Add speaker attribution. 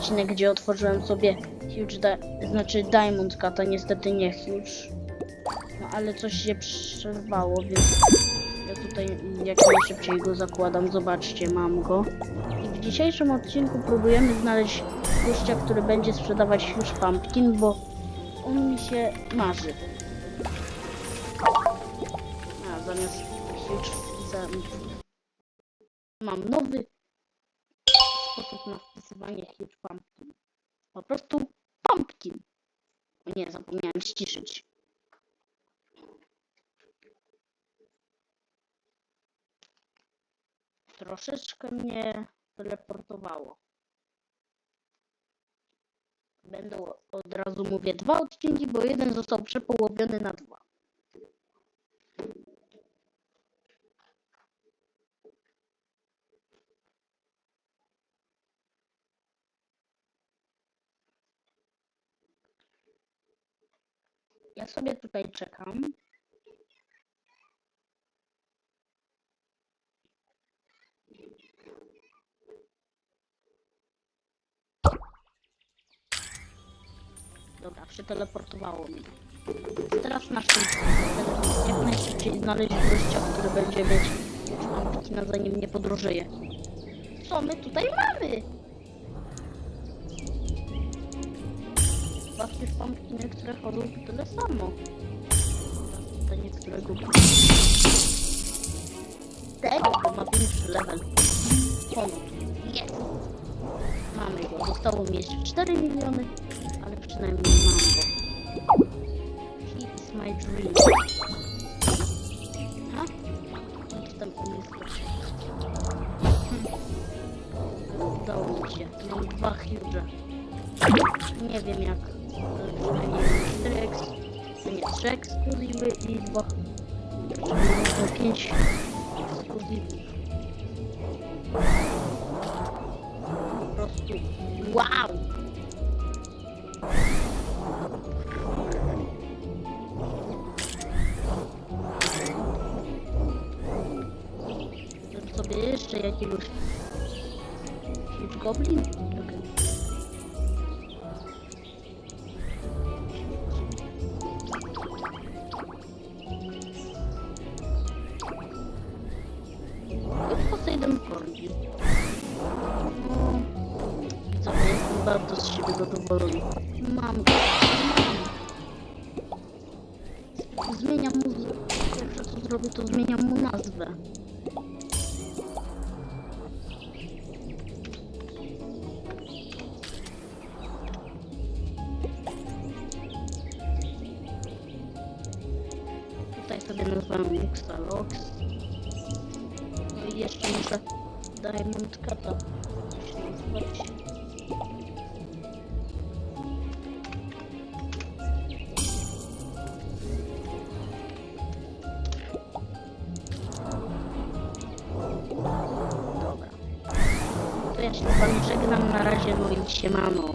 Speaker 1: odcinek, gdzie otworzyłem sobie Huge, di znaczy Diamond Cata, niestety nie Huge. No ale coś się przerwało, więc ja tutaj jak najszybciej go zakładam. Zobaczcie, mam go. I w dzisiejszym odcinku próbujemy znaleźć gościa, który będzie sprzedawać Huge Pumpkin, bo on mi się marzy. A, zamiast Huge za... mam nowy sposób na wpisywanie Huge Pumpkin. Po prostu Pumpkin. O nie, zapomniałem ściszyć. Troszeczkę mnie teleportowało. Będą od razu mówię dwa odcinki, bo jeden został przepołowiony na dwa. Ja sobie tutaj czekam. Dobra, przeteleportowało mnie. Teraz nasz cel jak najszybciej znaleźć gościa, który będzie mieć na zanim nie podróżuje. Co my tutaj mamy? Właśnie w pumpkiny, które chodzą tu tyle samo. Pytanie, którego... Tego, bo ma większy level. Honor. Jest! Mamy go. Zostało mi jeszcze 4 miliony, ale przynajmniej mam go. He is my dream. Ha? Nic tam u mnie skoczy. Hmm. Udało mi się. Mam dwa huge. Nie wiem jak. Ale Przynajmniej mam 4 eks... Nie, 3 ekskluzywy i 2... Przynajmniej 5 ekskluzywów. Po prostu wow! Zrobię sobie jeszcze jakiegoś Goblin? Co, jestem bardzo z siebie zadowolony. Mam go. Mam. Zmieniam mu... Pierwsze co zrobię, to zmieniam mu nazwę. Tutaj sobie nazwałem Luxalox. No i jeszcze muszę Diamond nazywać. Dobra. To ja się wami żegnam na razie, i siemano.